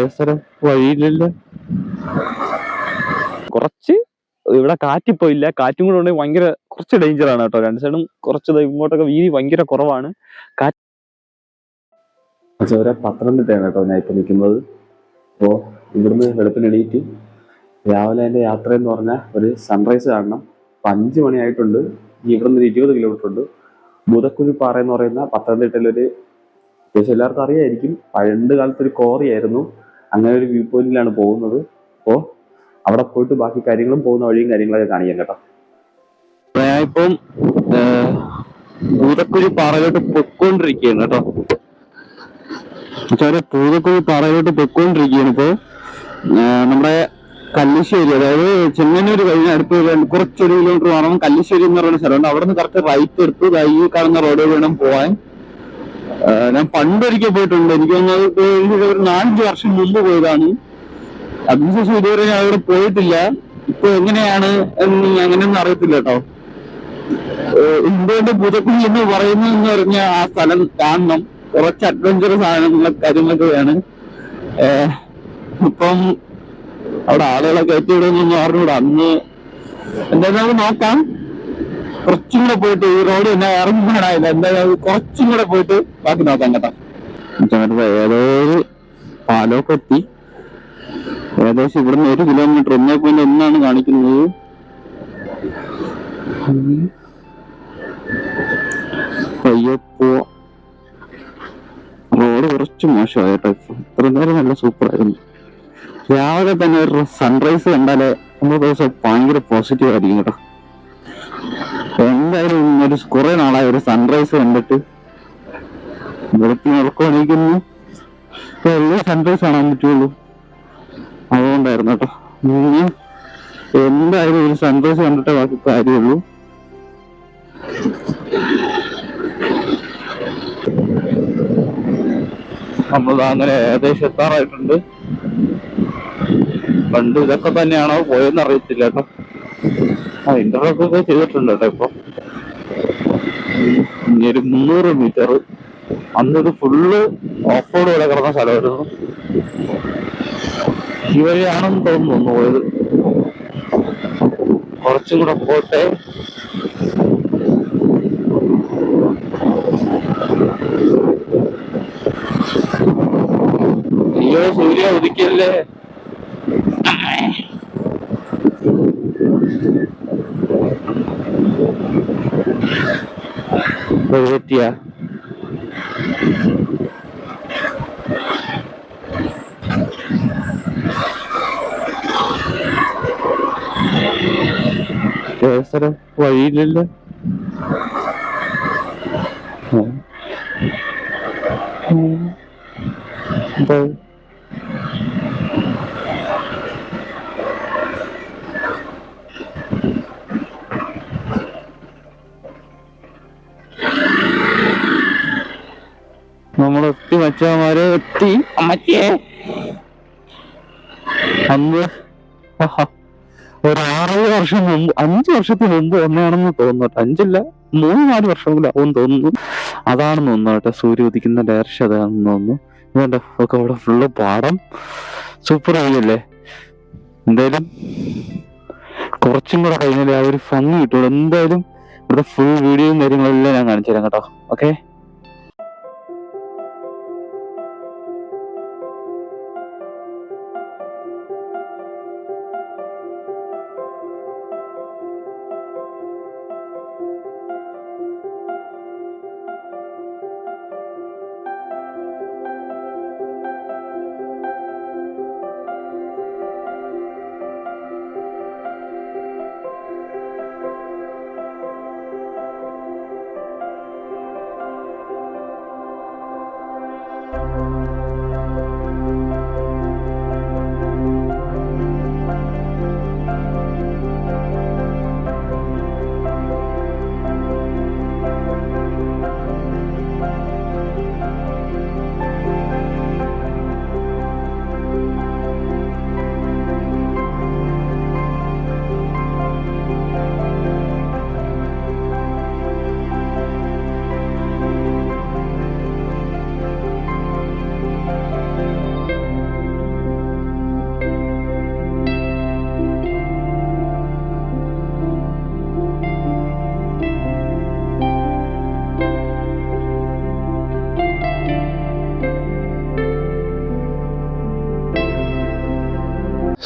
അവസരം വഴിയില്ലല്ലോ കുറച്ച് ഇവിടെ കാറ്റിപ്പോ ഇല്ല കാറ്റും കൂടെ ഉണ്ടെങ്കിൽ ഭയങ്കര കുറച്ച് ഡേഞ്ചർ ആണ് കേട്ടോ. രണ്ട് സൈഡും കുറച്ച് ഇങ്ങോട്ടൊക്കെ വീതി ഭയങ്കര കുറവാണ്. കാറ്റ് ചോര പത്തനംതിട്ടയാണ് കേട്ടോ ഞാൻ ഇപ്പൊ നിൽക്കുന്നത്. അപ്പോ ഇവിടുന്ന് വെളുപ്പിന് എണീറ്റ് രാവിലെ എന്റെ യാത്ര എന്ന് പറഞ്ഞാൽ ഒരു സൺറൈസ് കാണണം. അപ്പൊ അഞ്ച് മണിയായിട്ടുണ്ട്. ഇവിടുന്ന് ഒരു ഇരുപത് കിലോമീറ്റർ ഉണ്ട്. ബുധക്കുഴി പാറ എന്ന് പറയുന്ന പത്തനംതിട്ടയിലൊരു ഏകദേശം എല്ലാവർക്കും അറിയായിരിക്കും. പണ്ട് കാലത്ത് ഒരു കോറിയായിരുന്നു അങ്ങനെ ഒരു വ്യൂ പോയിന്റിലാണ് പോകുന്നത്. അപ്പോൾ അവിടെ പോയിട്ട് ബാക്കി കാര്യങ്ങളും പോകുന്ന വഴിയും കാര്യങ്ങളൊക്കെ കാണിക്കാം കേട്ടോ. ഞാനിപ്പം പൂതക്കുഴി പാറയിലോട്ട് പൊയ്ക്കൊണ്ടിരിക്കുകയാണ് കേട്ടോ. പൂതക്കുഴി പാറയിലോട്ട് പൊയ്ക്കൊണ്ടിരിക്കുകയാണ് ഇപ്പോ. നമ്മുടെ കല്ലിശ്ശേരി അതായത് ചെങ്ങന്നൂർ കഴിഞ്ഞ അടുത്ത് കുറച്ചൊരു കിലോമീറ്റർ വേണം കല്ലിശ്ശേരി എന്ന് പറയുന്ന സ്ഥലമുണ്ട്. അവിടെ നിന്ന് കറക്റ്റ് റൈറ്റ് എടുത്ത് ഈ കാണുന്ന റോഡ് വേണം പോവാൻ. ഞാൻ പണ്ടൊരിക്കൽ പോയിട്ടുണ്ട്. എനിക്ക് ഒരു നാലഞ്ച് വർഷം മുമ്പ് പോയതാണ്. അതിനുശേഷം ഇതുവരെ ഞാൻ അവിടെ പോയിട്ടില്ല. ഇപ്പൊ എങ്ങനെയാണ് എന്ന് അങ്ങനെയൊന്നും അറിയത്തില്ല കേട്ടോ. എന്തുകൊണ്ട് പുതക്കുഴി എന്ന് പറയുന്നതെന്ന് പറഞ്ഞ ആ സ്ഥലം കാണണം. കുറച്ച് അഡ്വഞ്ചർ സാധനങ്ങളൊക്കെ കാര്യങ്ങളൊക്കെയാണ് വേണം. ഇപ്പം അവിടെ ആളുകളെ കയറ്റി വിടുന്നൊന്നും അറിഞ്ഞൂടാ. അന്ന് എന്തായാലും നോക്കാം. കുറച്ചും കൂടെ പോയിട്ട് ഈ റോഡ് തന്നെ ഇറങ്ങാനായില്ല എന്തായാലും കുറച്ചും കൂടെ പോയിട്ട് ബാക്കി നോക്കാം കേട്ടോ. ഏതോ ഒരു പാലമൊക്കെ എത്തി. ഏകദേശം ഇവിടുന്ന് ഒരു കിലോമീറ്റർ ഒന്നേ പോയിന്റ് ഒന്നാണ് കാണിക്കുന്നത്. റോഡ് കുറച്ച് മോശമായിട്ടോ. ഇത്ര നേരം നല്ല സൂപ്പർ ആയിരുന്നു. രാവിലെ തന്നെ ഒരു സൺറൈസ് കണ്ടാലേ നമ്മുടെ ദിവസം ഭയങ്കര പോസിറ്റീവ് ആയിരിക്കും കേട്ടോ. എന്തായാലും ഒരു കുറെ നാളായി ഒരു സൺറൈസ് കണ്ടിട്ട് വെളുപ്പിന് ഉറക്കം എല്ലാ സൺറൈസ് കാണാൻ പറ്റുള്ളൂ. അതുകൊണ്ടായിരുന്നു കേട്ടോ. എന്തായാലും ഒരു സൺറൈസ് കണ്ടിട്ടേ ബാക്കി കാര്യമുള്ളൂ. നമ്മൾ അങ്ങനെ ഏകദേശം എത്താറായിട്ടുണ്ട്. പണ്ട് ഇതൊക്കെ തന്നെയാണോ പോയെന്ന് അറിയത്തില്ല കേട്ടോ. ആ ഇന്റർവ്യൂ ഒക്കെ ചെയ്തിട്ടുണ്ട് കേട്ടോ ഇപ്പൊ. ഒരു മുന്നൂറ് മീറ്റർ അന്നത് ഫുള്ള് ഓഫ് റോഡ് വരെ കിടന്ന സ്ഥലമായിരുന്നു. ഈ വഴിയാണെന്ന് തോന്നുന്നു പോയത്. കുറച്ചും കൂടെ പോട്ടെ. അയ്യോ സൂര്യ ഉദിക്കല്ലേ? പറ്റിയ അവസരം വഴിയില്ലല്ലോ ഉം. ഉം. എന്താ നമ്മൾ എത്തി മച്ചാമാരെ ഒത്തി അമ്മച്ചേ അന്ന് ഒരു ആറേഴ് വർഷം മുമ്പ് അഞ്ച് വർഷത്തിന് മുമ്പ് ഒന്നാണെന്ന് തോന്നുന്നു. അഞ്ചില്ല മൂന്ന് നാല് വർഷമെങ്കിലും ആവും തോന്നുന്നു. അതാണെന്ന് തോന്നുന്നു കേട്ടോ സൂര്യ ഉദിക്കുന്ന ഡയറക്ഷൻ അതാണെന്ന് തോന്നുന്നു. വേണ്ട ഒക്കെ അവിടെ ഫുള്ള് പാടം. സൂപ്പർ ആയില്ലേ എന്തായാലും കുറച്ചും കൂടെ കഴിഞ്ഞാൽ ആ ഒരു ഭംഗി കിട്ടുള്ളൂ. എന്തായാലും ഇവിടെ ഫുൾ വീഡിയോയും കാര്യങ്ങളെല്ലാം ഞാൻ കാണിച്ചു തരാം കേട്ടോ. ഓക്കെ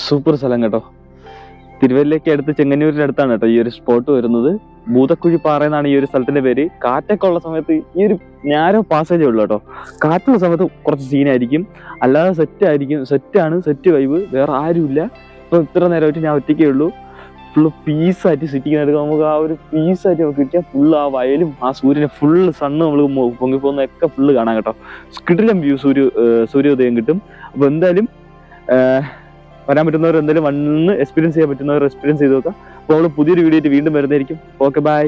സൂപ്പർ സ്ഥലം കേട്ടോ. തിരുവല്ലയ്ക്ക് അടുത്ത് ചെങ്ങന്നൂരിന്റെ അടുത്താണ് കേട്ടോ ഈ ഒരു സ്പോട്ട് വരുന്നത്. ഭൂതക്കുഴി പാറ എന്നാണ് ഈ ഒരു സ്ഥലത്തിന്റെ പേര്. കാറ്റൊക്കെ ഉള്ള സമയത്ത് ഈ ഒരു ഞാരോ പാസേജേ ഉള്ളൂ കേട്ടോ. കാറ്റുള്ള സമയത്ത് കുറച്ച് സീനായിരിക്കും അല്ലാതെ സെറ്റ് ആയിരിക്കും സെറ്റാണ് സെറ്റ് വൈബ് വേറെ ആരുമില്ല. ഇപ്പൊ ഇത്ര നേരമായിട്ട് ഞാൻ ഒറ്റയ്ക്കേ ഉള്ളൂ. ഫുള്ള് പീസായിട്ട് സിറ്റിക്ക് എടുക്കുക നമുക്ക് ആ ഒരു പീസായിട്ട് നമുക്ക് കിട്ടിയാൽ ഫുള്ള് ആ വയലും ആ സൂര്യനെ ഫുള്ള് സണ്ണ് നമ്മൾ പൊങ്ങി പൊങ്ങിപ്പോകുന്നതൊക്കെ ഫുള്ള് കാണാം കേട്ടോ. കിടിലം വ്യൂ സൂര്യ സൂര്യോദയം കിട്ടും. അപ്പൊ എന്തായാലും വരാൻ പറ്റുന്നവർ എന്തെങ്കിലും വന്ന് എക്സ്പീരിയൻസ് ചെയ്യാൻ പറ്റുന്നവർ എക്സ്പീരിയൻസ് ചെയ്ത് നോക്കാം അപ്പോൾ നമ്മൾ പുതിയൊരു വീഡിയോ ആയിട്ട് വീണ്ടും വരുന്നതായിരിക്കും. Okay bye